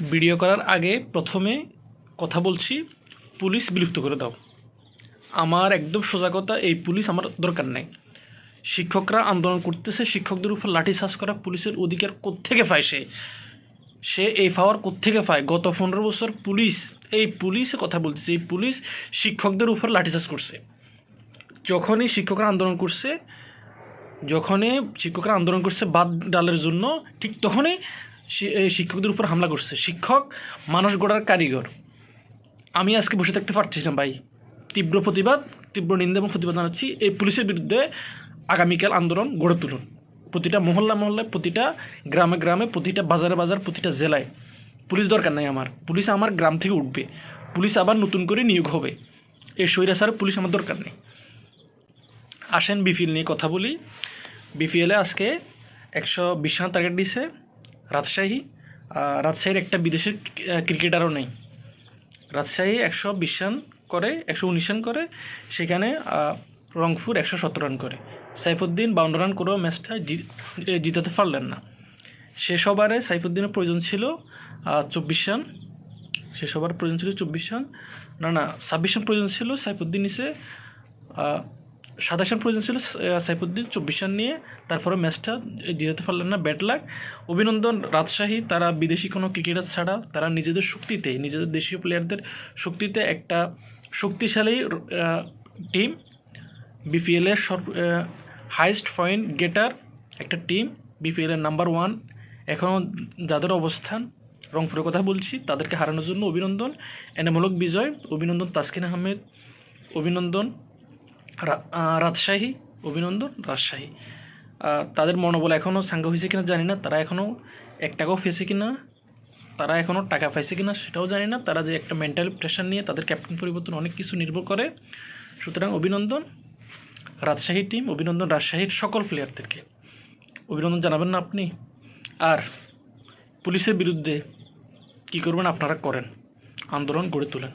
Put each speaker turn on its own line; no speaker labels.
Video করার আগে প্রথমে কথা বলছি, পুলিশ বিলুপ্ত করে দাও। আমার একদম সোজা কথা, এই পুলিশ আমার দরকার নেই। শিক্ষকরা আন্দোলন করতেছে, শিক্ষকদের উপর লাঠিচার্জ করা পুলিশের অধিকার কোত্থেকে পায় সে? সে এই পাওয়ার কোত্থেকে পায়? গত পনেরো বছর পুলিশ, এই পুলিশে কথা বলতেছে, এই পুলিশ শিক্ষকদের উপর লাঠিচার্জ করছে। যখনই শিক্ষকরা আন্দোলন করছে, যখনই শিক্ষকরা আন্দোলন করছে বাদ ডালের জন্য, ঠিক তখনই শিক্ষকদের উপর হামলা করছে। শিক্ষক, মানুষ গড়ার কারিগর। আমি আজকে বসে থাকতে পারছি না ভাই। তীব্র প্রতিবাদ, তীব্র নিন্দা এবং প্রতিবাদ জানাচ্ছি। এই পুলিশের বিরুদ্ধে আগামীকাল আন্দোলন গড়ে তুলুন। প্রতিটা মহল্লা মহল্লায়, প্রতিটা গ্রামে গ্রামে, প্রতিটা বাজারে বাজার, প্রতিটা জেলায়। পুলিশ দরকার নাই আমার। পুলিশ আমার গ্রাম থেকে উঠবে। পুলিশ আবার নতুন করে নিয়োগ হবে। এই স্বৈরাচার পুলিশ আমার দরকার নেই। আসেন বিপিএল নিয়ে কথা বলি। বিপিএলে আজকে একশো বিশ টার্গেট দিছে। রাজশাহী রাজশাহীর একটা বিদেশের ক্রিকেটারও নেই। রাজশাহী একশো বিশ রান করে, একশো উনিশ রান করে, সেখানে রংপুর একশো সতেরো রান করে। সাইফুদ্দিন বাউন্ন রান করেও ম্যাচটা জিতাতে পারলেন না। শেষ ওভারে সাইফুদ্দিনের প্রয়োজন ছিল চব্বিশ রান। শেষ ওভার প্রয়োজন ছিল চব্বিশ রান। না না, ছাব্বিশ রান প্রয়োজন ছিল সাইফুদ্দিন নিচে সাতাশ রান প্রয়োজন ছিল সাইফুদ্দিন। চব্বিশ রান নিয়ে তারপরে ম্যাচটা জিতাতে পারলেন না ব্যাট লাগ অভিনন্দন রাজশাহী, তারা বিদেশি কোনো ক্রিকেটার ছাড়া, তারা নিজেদের শক্তিতে, নিজেদের দেশীয় প্লেয়ারদের শক্তিতে একটা শক্তিশালী টিম। বিপিএলের সর্ব হাইস্ট পয়েন্ট গেটার একটা টিম বিপিএলের নাম্বার ওয়ান। এখনও যাদের অবস্থান, রংপুরের কথা বলছি, তাদেরকে হারানোর জন্য অভিনন্দন। এনামূলক বিজয়, অভিনন্দন তাসকিন আহমেদ, অভিনন্দন। রাজশাহী, অভিনন্দন, রাজশাহী। তাদের মনোবল এখনও সাঙ্গ হয়েছে কিনা জানি না, তারা এখনও এক টাকাও পেয়েছে কিনা, তারা এখনও টাকা পাইছে কিনা সেটাও জানি না। তারা যে একটা মেন্টাল প্রেশার নিয়ে তাদের ক্যাপ্টেন পরিবর্তন অনেক কিছু নির্ভর করে। সুতরাং অভিনন্দন, রাজশাহী টিম অভিনন্দন রাজশাহীর সকল প্লেয়ারদেরকে অভিনন্দন জানাবেন না আপনি? আর পুলিশের বিরুদ্ধে কী করবেন আপনারা করেন? আন্দোলন গড়ে তোলেন।